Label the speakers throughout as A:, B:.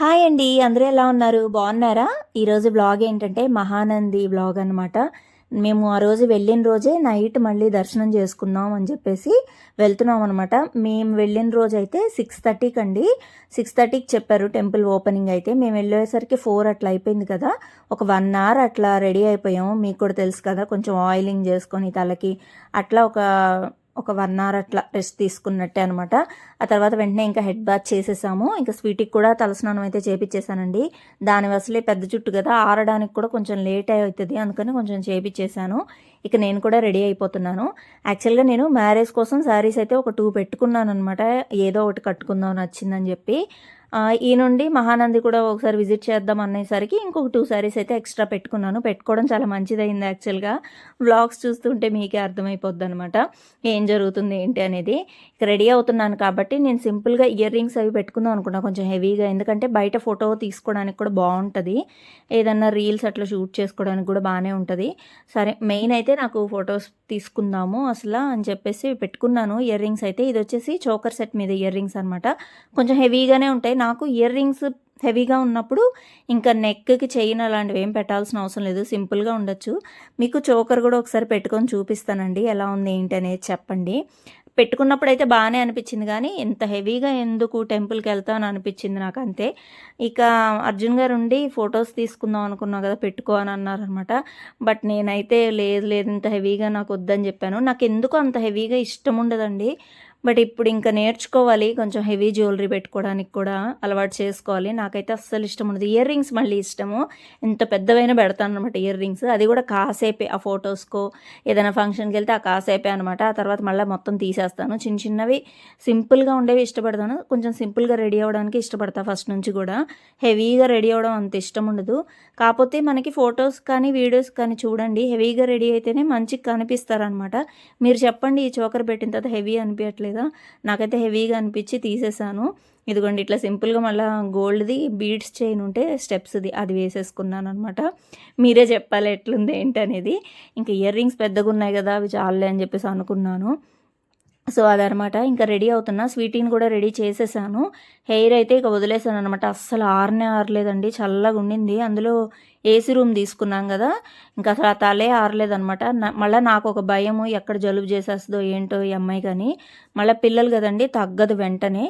A: Hi అండి అందరూ ఎలా ఉన్నారు? బాగున్నారా? ఈరోజు బ్లాగ్ ఏంటంటే మహానంది బ్లాగ్ అనమాట మేము ఆ రోజు వెళ్ళిన రోజే నైట్ మళ్ళీ దర్శనం చేసుకుందాం అని చెప్పేసి వెళ్తున్నాం అనమాట మేము వెళ్ళిన రోజు అయితే సిక్స్ థర్టీకి అండి సిక్స్ థర్టీకి చెప్పారు టెంపుల్ ఓపెనింగ్ అయితే. మేము వెళ్ళేసరికి ఫోర్ అట్లా అయిపోయింది కదా. ఒక వన్ అవర్ అట్లా రెడీ అయిపోయాము. మీకు కూడా తెలుసు కదా కొంచెం ఆయిలింగ్ చేసుకొని తలకి అట్లా ఒక ఒక వన్ అవర్ అట్లా రెస్ట్ తీసుకున్నట్టే అనమాట ఆ తర్వాత వెంటనే ఇంకా హెడ్ బాత్ చేసేసాము. ఇంకా స్వీట్కి కూడా తలస్నానం అయితే చేపించేసానండి దాని అసలే పెద్ద చుట్టు కదా ఆరడానికి కూడా కొంచెం లేట్ అవుతుంది అందుకని కొంచెం చేపించేసాను ఇక నేను కూడా రెడీ అయిపోతున్నాను. యాక్చువల్గా నేను మ్యారేజ్ కోసం శారీస్ అయితే ఒక టూ పెట్టుకున్నాను అనమాట ఏదో ఒకటి కట్టుకుందాం నచ్చిందని చెప్పి. ఈ నుండి మహానంది కూడా ఒకసారి విజిట్ చేద్దాం అనేసరికి ఇంకొక టూ శారీస్ అయితే ఎక్స్ట్రా పెట్టుకున్నాను. పెట్టుకోవడం చాలా మంచిదైంది యాక్చువల్గా వ్లాగ్స్ చూస్తుంటే మీకే అర్థమైపోద్ది అనమాట ఏం జరుగుతుంది ఏంటి అనేది. రెడీ అవుతున్నాను కాబట్టి నేను సింపుల్గా ఇయర్ రింగ్స్ అవి పెట్టుకుందాం అనుకున్నా కొంచెం హెవీగా ఎందుకంటే బయట ఫోటో తీసుకోవడానికి కూడా బాగుంటుంది. ఏదన్నా రీల్స్ అట్లా షూట్ చేసుకోవడానికి కూడా బాగానే ఉంటుంది. సరే మెయిన్ అయితే నాకు ఫొటోస్ తీసుకుందాము అసలు అని చెప్పేసి పెట్టుకున్నాను. ఇయర్ రింగ్స్ అయితే ఇది వచ్చేసి చోకర్ సెట్ మీద ఇయర్ రింగ్స్ అనమాట కొంచెం హెవీగానే ఉంటాయి. నాకు ఇయర్ రింగ్స్ హెవీగా ఉన్నప్పుడు ఇంకా నెక్కి చైన్ అలాంటివి ఏం పెట్టాల్సిన అవసరం లేదు. సింపుల్గా ఉండొచ్చు. మీకు చోకర్ కూడా ఒకసారి పెట్టుకొని చూపిస్తానండి. ఎలా ఉంది ఏంటి అనేది చెప్పండి. పెట్టుకున్నప్పుడు అయితే బాగానే అనిపించింది. కానీ ఇంత హెవీగా ఎందుకు టెంపుల్కి వెళ్తామని అనిపించింది నాకు అంతే ఇక అర్జున్ గారు ఉండి ఫొటోస్ తీసుకుందాం అనుకున్నా కదా పెట్టుకో అని అన్నారనమాట బట్ నేనైతే లేదు లేదు ఇంత హెవీగా నాకు వద్దని చెప్పాను. నాకు ఎందుకు అంత హెవీగా ఇష్టం ఉండదండి. బట్ ఇప్పుడు ఇంకా నేర్చుకోవాలి. కొంచెం హెవీ జ్యువెలరీ పెట్టుకోవడానికి కూడా అలవాటు చేసుకోవాలి. నాకైతే అస్సలు ఇష్టం ఉండదు. ఇయర్ రింగ్స్ మళ్ళీ ఇష్టము. ఎంత పెద్దవైనా పెడతాను అనమాట ఇయర్ రింగ్స్. అది కూడా కాసేపే. ఆ ఫొటోస్కో ఏదైనా ఫంక్షన్కి వెళ్తే ఆ కాసేపే అనమాట ఆ తర్వాత మళ్ళీ మొత్తం తీసేస్తాను. చిన్న చిన్నవి సింపుల్గా ఉండేవి ఇష్టపడతాను. కొంచెం సింపుల్గా రెడీ అవ్వడానికి ఇష్టపడతా ఫస్ట్ నుంచి కూడా. హెవీగా రెడీ అవ్వడం అంత ఇష్టం ఉండదు. కాకపోతే మనకి ఫొటోస్ కానీ వీడియోస్ కానీ చూడండి. హెవీగా రెడీ అయితేనే మంచిగా కనిపిస్తారనమాట మీరు చెప్పండి ఈ చోకర్ పెట్టిన తర్వాత హెవీ అనిపించట్లేదు లేదా? నాకైతే హెవీగా అనిపించి తీసేసాను. ఇదిగోండి ఇట్లా సింపుల్గా మళ్ళీ గోల్డ్ది బీడ్స్ చైన్ ఉంటే స్టెప్స్ది అది వేసేసుకున్నాను అనమాట మీరే చెప్పాలి ఎట్లుంది ఏంటి అనేది ఇంకా ఇయర్ రింగ్స్ పెద్దగా ఉన్నాయి కదా అవి చాలే అని చెప్పేసి అనుకున్నాను. సో అదనమాట. ఇంకా రెడీ అవుతున్నా. స్వీటీని కూడా రెడీ చేసేసాను. హెయిర్ అయితే ఇక వదిలేసాను అనమాట అస్సలు ఆరనే ఆరలేదండి. చల్లగా ఉండింది. అందులో ఏసీ రూమ్ తీసుకున్నాం కదా. ఇంకా అసలు ఆ తలే ఆరలేదనమాట మళ్ళీ నాకు ఒక భయము ఎక్కడ జలుబు చేసేస్తుందో ఏంటో ఈ అమ్మాయి కానీ మళ్ళీ పిల్లలు కదండి తగ్గదు వెంటనే.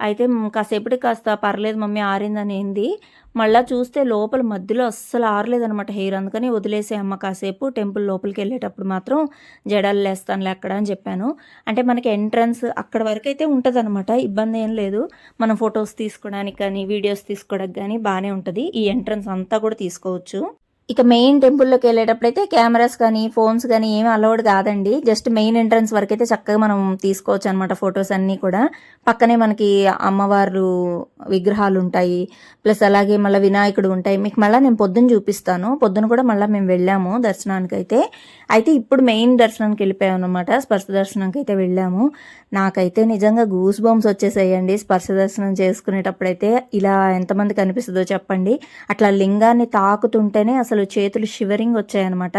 A: అయితే కాసేపటికి కాస్త పర్లేదు మమ్మీ ఆరిందని ఏంది. మళ్ళీ చూస్తే లోపల మధ్యలో అస్సలు ఆరలేదనమాట హెయిర్. అందుకని వదిలేసే అమ్మ కాసేపు టెంపుల్ లోపలికి వెళ్ళేటప్పుడు మాత్రం జడలు లేస్తానులే అక్కడ అని చెప్పాను. అంటే మనకి ఎంట్రన్స్ అక్కడ వరకు అయితే ఉంటుంది అనమాట ఇబ్బంది ఏం లేదు. మనం ఫొటోస్ తీసుకోవడానికి కానీ వీడియోస్ తీసుకోవడానికి కానీ బాగానే ఉంటుంది. ఈ ఎంట్రన్స్ అంతా కూడా తీసుకోవచ్చు. ఇక మెయిన్ టెంపుల్లోకి వెళ్ళేటప్పుడు అయితే కెమెరాస్ కానీ ఫోన్స్ కానీ ఏమి అలౌడ్ కాదండి. జస్ట్ మెయిన్ ఎంట్రన్స్ వరకు అయితే చక్కగా మనం తీసుకోవచ్చు అనమాట ఫొటోస్ అన్నీ కూడా. పక్కనే మనకి అమ్మవారు విగ్రహాలు ఉంటాయి. ప్లస్ అలాగే మళ్ళీ వినాయకుడు ఉంటాయి. మీకు మళ్ళీ నేను పొద్దున్న చూపిస్తాను. పొద్దున కూడా మళ్ళీ మేము వెళ్ళాము దర్శనానికి అయితే అయితే ఇప్పుడు మెయిన్ దర్శనానికి వెళ్ళిపోయాం అనమాట స్పర్శ దర్శనానికి అయితే వెళ్ళాము. నాకైతే నిజంగా గూస్ బాంబ్స్ వచ్చేసాయండి స్పర్శ దర్శనం చేసుకునేటప్పుడైతే. ఇలా ఎంతమంది కనిపిస్తుందో చెప్పండి. అట్లా లింగాన్ని తాకుతుంటేనే అసలు చేతులు షివరింగ్ వచ్చాయన్నమాట.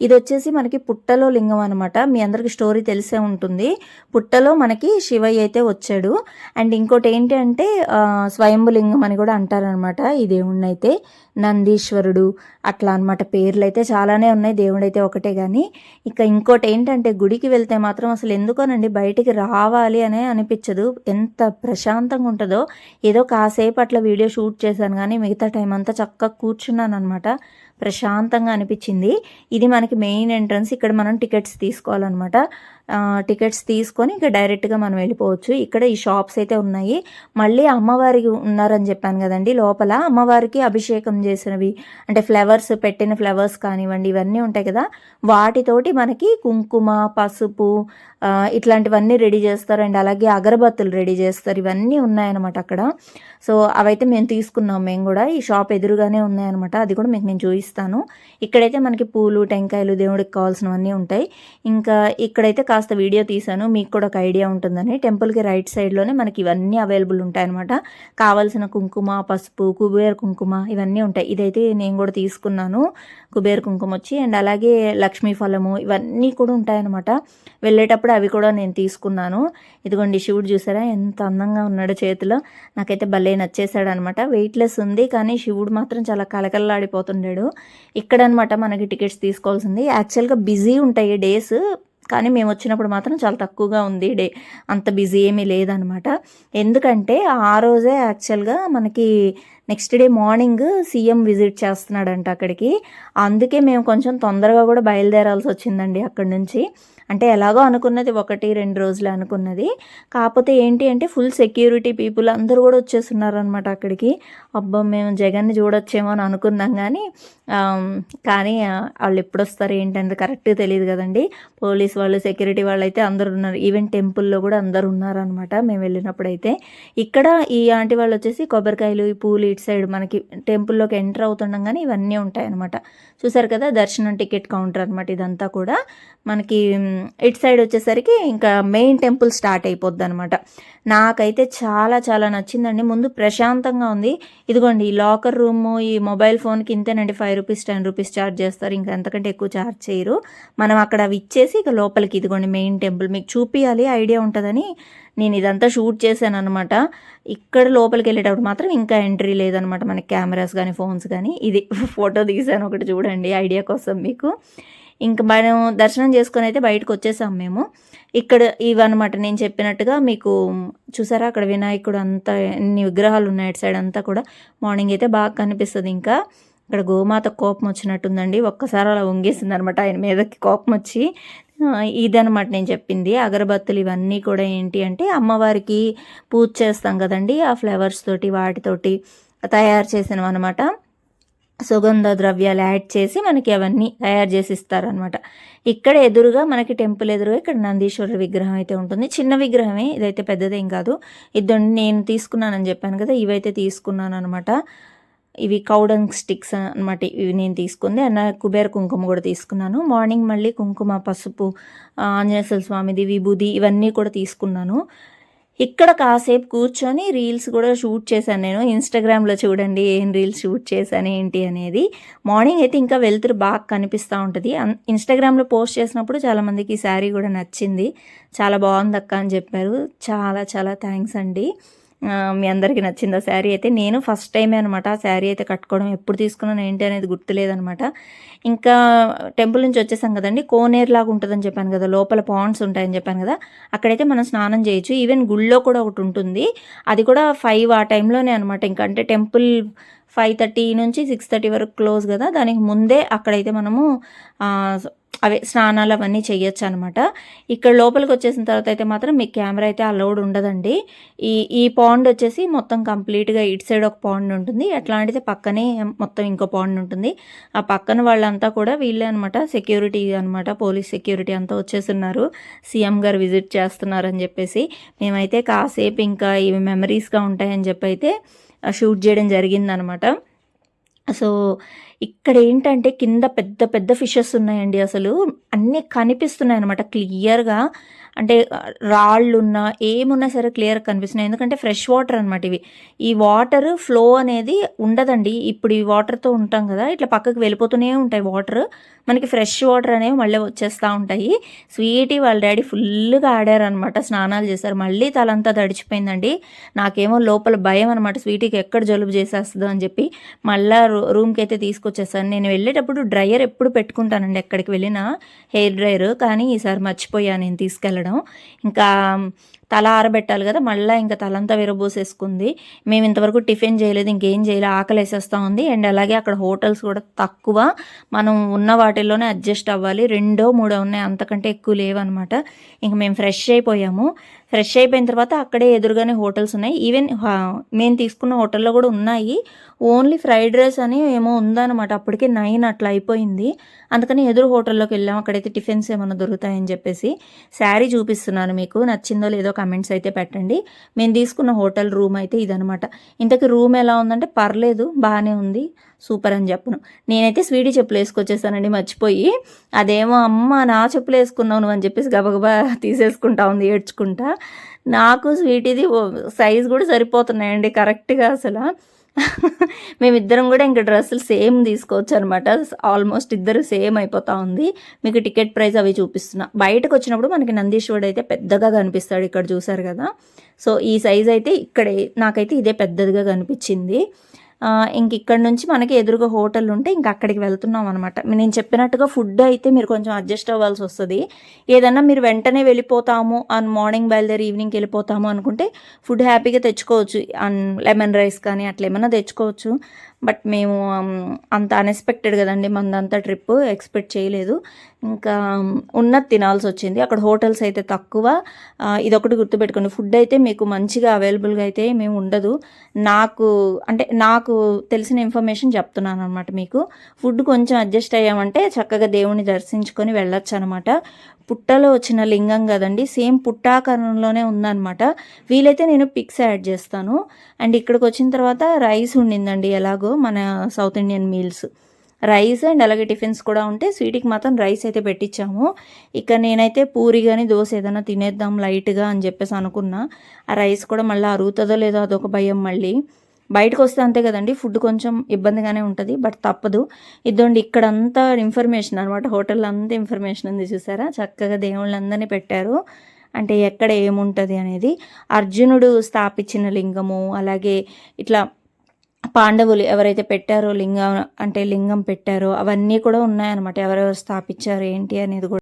A: ఇది వచ్చేసి మనకి పుట్టలో లింగం అనమాట మీ అందరికి స్టోరీ తెలిసే ఉంటుంది. పుట్టలో మనకి శివయ్య అయితే వచ్చాడు. అండ్ ఇంకోటి ఏంటి అంటే స్వయంభు లింగం అని కూడా అంటారనమాట ఈ దేవుణ్ణి అయితే నందీశ్వరుడు అట్లా అనమాట పేర్లు అయితే చాలానే ఉన్నాయి. దేవుడు అయితే ఒకటే కానీ ఇక ఇంకోటి ఏంటంటే గుడికి వెళ్తే మాత్రం అసలు ఎందుకోనండి? బయటికి రావాలి అనే అనిపించదు. ఎంత ప్రశాంతంగా ఉంటుందో. ఏదో కాసేపు అట్లా వీడియో షూట్ చేశాను కానీ మిగతా టైం అంతా చక్కగా కూర్చున్నాను అనమాట ప్రశాంతంగా అనిపించింది. ఇది మనకి మెయిన్ ఎంట్రన్స్. ఇక్కడ మనం టికెట్స్ తీసుకోవాలన్నమాట. టికెట్స్ తీసుకొని ఇంకా డైరెక్ట్గా మనం వెళ్ళిపోవచ్చు. ఇక్కడ ఈ షాప్స్ అయితే ఉన్నాయి. మళ్ళీ అమ్మవారికి ఉన్నారని చెప్పాను కదండి లోపల. అమ్మవారికి అభిషేకం చేసినవి అంటే ఫ్లవర్స్ పెట్టిన ఫ్లవర్స్ కానివ్వండి ఇవన్నీ ఉంటాయి కదా. వాటితోటి మనకి కుంకుమ పసుపు ఇట్లాంటివన్నీ రెడీ చేస్తారు. అండ్ అలాగే అగరబత్తులు రెడీ చేస్తారు. ఇవన్నీ ఉన్నాయన్నమాట అక్కడ. సో అవైతే మేము తీసుకున్నాం. మేము కూడా ఈ షాప్ ఎదురుగానే ఉన్నాయన్నమాట. అది కూడా మీకు నేను చూపిస్తాను. ఇక్కడైతే మనకి పూలు టెంకాయలు దేవుడికి కావాల్సినవన్నీ ఉంటాయి. ఇంకా ఇక్కడైతే కాస్త వీడియో తీశాను మీకు కూడా ఒక ఐడియా ఉంటుందని. టెంపుల్కి రైట్ సైడ్లోనే మనకి ఇవన్నీ అవైలబుల్ ఉంటాయన్నమాట. కావాల్సిన కుంకుమ పసుపు కుబేర్ కుంకుమ ఇవన్నీ ఉంటాయి. ఇదైతే నేను కూడా తీసుకున్నాను కుబేర్ కుంకుమ వచ్చి. అండ్ అలాగే లక్ష్మీ ఫలము ఇవన్నీ కూడా ఉంటాయన్నమాట. వెళ్ళేటప్పుడు అవి కూడా నేను తీసుకున్నాను. ఇదిగోండి శివుడు చూసారా? ఎంత అందంగా ఉన్నాడు చేతిలో. నాకైతే భలే నచ్చేసాడు అనమాట వెయిట్లెస్ ఉంది కానీ శివుడు మాత్రం చాలా కలకల్లాడిపోతుండాడు ఇక్కడనమాట మనకి టికెట్స్ తీసుకోవాల్సింది. యాక్చువల్గా బిజీ ఉంటాయి డేస్. కానీ మేము వచ్చినప్పుడు మాత్రం చాలా తక్కువగా ఉంది డే. అంత బిజీ ఏమీ లేదనమాట. ఎందుకంటే ఆ రోజే యాక్చువల్గా మనకి next day morning CM visit చేస్తున్నాడంట అక్కడికి. అందుకే మేము కొంచెం తొందరగా కూడా బయలుదేరాల్సి వచ్చిందండి అక్కడి నుంచి. అంటే ఎలాగో అనుకున్నది ఒకటి రెండు రోజులు అనుకున్నది. కాకపోతే ఏంటి అంటే ఫుల్ సెక్యూరిటీ పీపుల్ అందరూ కూడా వచ్చేస్తున్నారు అనమాట అక్కడికి. అబ్బా మేము జగన్ని చూడొచ్చేమో అని అనుకున్నాం కానీ కానీ వాళ్ళు ఎప్పుడు వస్తారు ఏంటంటే కరెక్ట్గా తెలియదు కదండి. పోలీస్ వాళ్ళు సెక్యూరిటీ వాళ్ళు అయితే అందరు ఉన్నారు. ఈవెన్ టెంపుల్లో కూడా అందరు ఉన్నారనమాట మేము వెళ్ళినప్పుడైతే. ఇక్కడ ఈ ఆంటీ వాళ్ళు వచ్చేసి కొబ్బరికాయలు ఈ పూలు ఇటు సైడ్ మనకి టెంపుల్లోకి ఎంటర్ అవుతుండగానే కానీ ఇవన్నీ ఉంటాయన్నమాట. చూసారు కదా దర్శనం టికెట్ కౌంటర్ అనమాట ఇదంతా కూడా. మనకి ఇటు సైడ్ వచ్చేసరికి ఇంకా మెయిన్ టెంపుల్ స్టార్ట్ అయిపోద్ది అనమాట నాకైతే చాలా చాలా నచ్చిందండి. ముందు ప్రశాంతంగా ఉంది. ఇదిగోండి ఈ లాకర్ రూమ్ ఈ మొబైల్ ఫోన్కి ఇంతేనండి five rupees ten rupees charge చేస్తారు. ఇంకా ఎంతకంటే ఎక్కువ ఛార్జ్ చేయరు. మనం అక్కడ అవి ఇచ్చేసి ఇక లోపలికి ఇదిగోండి మెయిన్ టెంపుల్. మీకు చూపించాలి ఐడియా ఉంటుందని నేను ఇదంతా షూట్ చేశాను అనమాట ఇక్కడ లోపలికి వెళ్ళేటప్పుడు మాత్రం ఇంకా ఎంట్రీ లేదనమాట మనకి కెమెరాస్ కానీ ఫోన్స్ కానీ ఇది ఫోటో తీసాను ఒకటి చూడండి ఐడియా కోసం మీకు. ఇంకా మనం దర్శనం చేసుకొని అయితే బయటకు వచ్చేసాం మేము. ఇక్కడ ఇవన్నమాట నేను చెప్పినట్టుగా మీకు చూసారా? అక్కడ వినాయకుడు అంతా ఎన్ని విగ్రహాలు ఉన్నాయి సైడ్ అంతా కూడా మార్నింగ్ అయితే బాగా కనిపిస్తుంది ఇంకా. ఇక్కడ గోమాత కోపం వచ్చినట్టుందండి. ఒక్కసారి అలా వంగేసింది అనమాట ఆయన మీదకి కోపం వచ్చి. ఇదనమాట నేను చెప్పింది. అగరబత్తులు ఇవన్నీ కూడా ఏంటి అంటే అమ్మవారికి పూజ చేస్తాం కదండి. ఆ ఫ్లవర్స్ తోటి వాటితోటి తయారు చేసినవి అనమాట సుగంధ ద్రవ్యాలు యాడ్ చేసి మనకి అవన్నీ తయారు చేసి ఇస్తారనమాట ఇక్కడ ఎదురుగా మనకి టెంపుల్ ఎదురుగా ఇక్కడ నందీశ్వర విగ్రహం అయితే ఉంటుంది. చిన్న విగ్రహమే ఇదైతే పెద్దదేం కాదు. ఇది నేను తీసుకున్నానని చెప్పాను కదా ఇవైతే తీసుకున్నాను అనమాట ఇవి కౌడంగ్ స్టిక్స్ అనమాట ఇవి నేను తీసుకుంది. అన్న కుబేర కుంకుమ కూడా తీసుకున్నాను. మార్నింగ్ మళ్ళీ కుంకుమ పసుపు ఆంజనేయ స్వామిది విభూది ఇవన్నీ కూడా తీసుకున్నాను. ఇక్కడ కాసేపు కూర్చొని రీల్స్ కూడా షూట్ చేశాను నేను. ఇన్స్టాగ్రామ్లో చూడండి ఏం రీల్స్ షూట్ చేశాను ఏంటి అనేది. మార్నింగ్ అయితే ఇంకా వెళ్తురు బాగా కనిపిస్తూ ఉంటుంది. ఇన్స్టాగ్రామ్లో పోస్ట్ చేసినప్పుడు చాలామందికి ఈ శారీ కూడా నచ్చింది. చాలా బాగుంది అక్క అని చెప్పారు. చాలా చాలా థ్యాంక్స్ అండి. మీ అందరికీ నచ్చింది ఆ శారీ అయితే? నేను ఫస్ట్ టైమే అనమాట ఆ శారీ అయితే కట్టుకోవడం. ఎప్పుడు తీసుకున్నాను ఏంటి అనేది గుర్తులేదనమాట ఇంకా టెంపుల్ నుంచి వచ్చేసాం కదండి. కోనేరు లాగా ఉంటుందని చెప్పాను కదా. లోపల పాండ్స్ ఉంటాయని చెప్పాను కదా. అక్కడైతే మనం స్నానం చేయొచ్చు. ఈవెన్ గుళ్ళో కూడా ఒకటి ఉంటుంది. అది కూడా ఫైవ్ ఆ టైంలోనే అనమాట ఇంకా అంటే టెంపుల్ ఫైవ్ థర్టీ నుంచి సిక్స్ థర్టీ వరకు క్లోజ్ కదా. దానికి ముందే అక్కడైతే మనము అవే స్నానాలు అవన్నీ చేయొచ్చు అనమాట ఇక్కడ లోపలికి వచ్చేసిన తర్వాత అయితే మాత్రం మీకు కెమెరా అయితే అలౌడ్ ఉండదండి. ఈ ఈ పాండ్ వచ్చేసి మొత్తం కంప్లీట్గా ఇటు సైడ్ ఒక పాండ్ ఉంటుంది. అట్లాంటిది పక్కనే మొత్తం ఇంకో పాండ్ ఉంటుంది. ఆ పక్కన వాళ్ళంతా కూడా వీళ్ళే అనమాట. సెక్యూరిటీ అనమాట. పోలీస్ సెక్యూరిటీ అంతా వచ్చేస్తున్నారు. సీఎం గారు విజిట్ చేస్తున్నారు అని చెప్పేసి. మేమైతే కాసేపు ఇంకా ఇవి మెమరీస్గా ఉంటాయని చెప్పి అయితే షూట్ చేయడం జరిగిందనమాట. సో ఇక్కడ ఏంటంటే కింద పెద్ద పెద్ద ఫిషెస్ ఉన్నాయండి అసలు. అన్నీ కనిపిస్తున్నాయి అనమాట క్లియర్గా. అంటే రాళ్ళున్నా ఏమున్నా సరే క్లియర్ కనిపిస్తున్నాయి. ఎందుకంటే ఫ్రెష్ వాటర్ అనమాట ఇవి. ఈ వాటర్ ఫ్లో అనేది ఉండదండి. ఇప్పుడు ఈ వాటర్తో ఉంటాం కదా ఇట్లా పక్కకు వెళ్ళిపోతూనే ఉంటాయి వాటర్. మనకి ఫ్రెష్ వాటర్ అనేవి మళ్ళీ వచ్చేస్తూ ఉంటాయి. స్వీటీ వాళ్ళ డాడీ ఫుల్గా ఆడారనమాట స్నానాలు చేశారు. మళ్ళీ తలంతా తడిచిపోయిందండి. నాకేమో లోపల భయం అనమాట స్వీటీకి ఎక్కడ జలుబు చేసేస్తుందో అని చెప్పి. మళ్ళీ రూమ్కి అయితే తీసుకొచ్చేసాను. నేను వెళ్ళేటప్పుడు డ్రయర్ ఎప్పుడు పెట్టుకుంటానండి ఎక్కడికి వెళ్ళినా. Hair dryer. కానీ ఈసారి మర్చిపోయాను నేను తీసుకెళ్ళడం. వెళ్ళడం ఇంకా తల ఆరబెట్టాలి కదా మళ్ళీ ఇంకా తలంతా విరబోసేసుకుంది. మేము ఇంతవరకు టిఫిన్ చేయలేదు ఇంకేం చేయలేదు ఆకలి వేసేస్తూ ఉంది. అండ్ అలాగే అక్కడ హోటల్స్ కూడా తక్కువ. మనం ఉన్న వాటిల్లోనే అడ్జస్ట్ అవ్వాలి. రెండో మూడో ఉన్నాయి అంతకంటే ఎక్కువ లేవన్నమాట. ఇంక మేము ఫ్రెష్ అయిపోయాము. ఫ్రెష్ అయిపోయిన తర్వాత అక్కడే ఎదురుగానే హోటల్స్ ఉన్నాయి. ఈవెన్ మేము తీసుకున్న హోటల్లో కూడా ఉన్నాయి. ఓన్లీ ఫ్రైడ్ రైస్ అని ఏమో ఉందన్నమాట. అప్పటికే నైన్ అట్లా అయిపోయింది. అందుకని ఎదురు హోటల్లోకి వెళ్ళాం. అక్కడైతే టిఫిన్స్ ఏమైనా దొరుకుతాయని చెప్పేసి శారీ చూపిస్తున్నాను మీకు. నచ్చిందో లేదో కమెంట్స్ అయితే పెట్టండి. మేము తీసుకున్న హోటల్ రూమ్ అయితే ఇదనమాట ఇంతకీ రూమ్ ఎలా ఉందంటే పర్లేదు బాగానే ఉంది. సూపర్ అని చెప్పను. నేనైతే స్వీటీ చెప్పులు వేసుకొచ్చేసానండి మర్చిపోయి. అదేమో అమ్మ నా చెప్పులు వేసుకున్నావు నువ్వు అని చెప్పేసి గబగబా తీసేసుకుంటా ఉంది ఏడ్చుకుంటా. నాకు స్వీటీది సైజ్ కూడా సరిపోతున్నాయండి కరెక్ట్గా అసలు. మేమిద్దరం కూడా ఇంకా డ్రెస్సులు సేమ్ తీసుకోవచ్చు అనమాట ఆల్మోస్ట్ ఇద్దరు సేమ్ అయిపోతా ఉంది. మీకు టికెట్ ప్రైస్ అవి చూపిస్తున్నా. బయటకు వచ్చినప్పుడు మనకి నందీశ్వరుడు అయితే పెద్దగా కనిపిస్తాడు ఇక్కడ చూసారు కదా. సో ఈ సైజ్ అయితే ఇక్కడే నాకైతే ఇదే పెద్దదిగా కనిపించింది. ఇంక ఇక్కడ నుంచి మనకి ఎదురుగా హోటల్ ఉంటే ఇంక అక్కడికి వెళ్తున్నాం అనమాట నేను చెప్పినట్టుగా ఫుడ్ అయితే మీరు కొంచెం అడ్జస్ట్ అవ్వాల్సి వస్తుంది. ఏదన్నా మీరు వెంటనే వెళ్ళిపోతాము అండ్ మార్నింగ్ బయలుదేరి ఈవినింగ్కి వెళ్ళిపోతాము అనుకుంటే ఫుడ్ హ్యాపీగా తెచ్చుకోవచ్చు. అండ్ లెమన్ రైస్ కానీ అట్లా ఏమైనా తెచ్చుకోవచ్చు. బట్ మేము అంత అన్ఎక్స్పెక్టెడ్ కదండి మనదంతా ట్రిప్ ఎక్స్పెక్ట్ చేయలేదు. ఇంకా ఉన్నది తినాల్సి వచ్చింది. అక్కడ హోటల్స్ అయితే తక్కువ. ఇదొకటి గుర్తుపెట్టుకోండి. ఫుడ్ అయితే మీకు మంచిగా అవైలబుల్గా అయితే మేము ఉండదు. నాకు అంటే నాకు తెలిసిన ఇన్ఫర్మేషన్ చెప్తున్నాను అనమాట మీకు. ఫుడ్ కొంచెం అడ్జస్ట్ అయ్యామంటే చక్కగా దేవుని దర్శించుకొని వెళ్ళొచ్చు అనమాట పుట్టలో వచ్చిన లింగం కదండి సేమ్ పుట్టాకరణంలోనే ఉందన్నమాట. వీలైతే నేను పిక్స్ యాడ్ చేస్తాను. అండ్ ఇక్కడికి వచ్చిన తర్వాత రైస్ ఉండిందండి ఎలాగో మన south Indian meals. Rice and అలాగే టిఫిన్స్ కూడా ఉంటే స్వీట్కి మాత్రం రైస్ అయితే పెట్టించాము ఇక నేనైతే పూరి కానీ దోశ ఏదైనా తినేద్దాం లైట్గా అని చెప్పేసి అనుకున్నా. ఆ రైస్ కూడా మళ్ళీ అరుగుతుందో లేదో అదొక భయం మళ్ళీ. బయటకు వస్తే అంతే కదండి ఫుడ్ కొంచెం ఇబ్బందిగానే ఉంటుంది బట్ తప్పదు. ఇదండి ఇక్కడంతా ఇన్ఫర్మేషన్ అనమాట హోటల్ అంతా ఇన్ఫర్మేషన్ ఉంది చూసారా? చక్కగా దేవుళ్ళందరినీ పెట్టారు. అంటే ఎక్కడ ఏముంటుంది అనేది. అర్జునుడు స్థాపించిన లింగము అలాగే ఇట్లా పాండవులు ఎవరైతే పెట్టారో లింగం అంటే లింగం పెట్టారో అవన్నీ కూడా ఉన్నాయన్నమాట. ఎవరెవరు స్థాపించారు ఏంటి అనేది కూడా